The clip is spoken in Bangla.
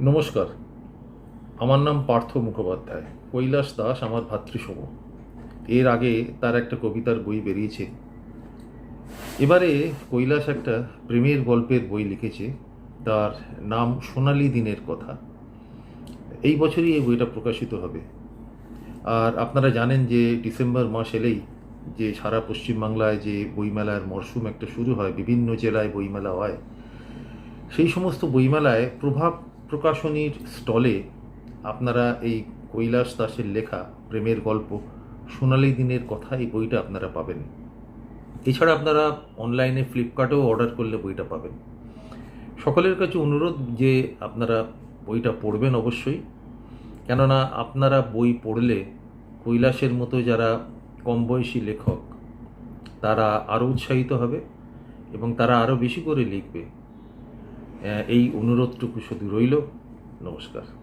নমস্কার। আমার নাম পার্থ মুখোপাধ্যায়। কৈলাস দাস আমার ভাতৃসম। এর আগে তার একটা কবিতার বই বেরিয়েছে। এবারে কৈলাস একটা প্রেমের গল্পের বই লিখেছে। তার নাম সোনালি দিনের কথা। এই বছরই এই বইটা প্রকাশিত হবে। আর আপনারা জানেন যে ডিসেম্বর মাস এলেই যে সারা পশ্চিমবাংলায় যে বইমেলার মরশুম একটা শুরু হয়, বিভিন্ন জেলায় বইমেলা হয়। সেই সমস্ত বইমেলায় প্রভাব প্রকাশনীর স্টলে আপনারা এই কৈলাস দাসের লেখা, প্রেমের গল্প, সোনালি দিনের কথা এই বইটা আপনারা পাবেন। এছাড়া আপনারা অনলাইনে ফ্লিপকার্টেও অর্ডার করলে বইটা পাবেন। সকলের কাছে অনুরোধ যে আপনারা বইটা পড়বেন অবশ্যই। কেননা আপনারা বই পড়লে কৈলাসের মতো যারা কম বয়সী লেখক, তারা আরও উৎসাহিত হবে এবং তারা আরও বেশি করে লিখবে। এই অনুরোধটুকু শুধু রইল। নমস্কার।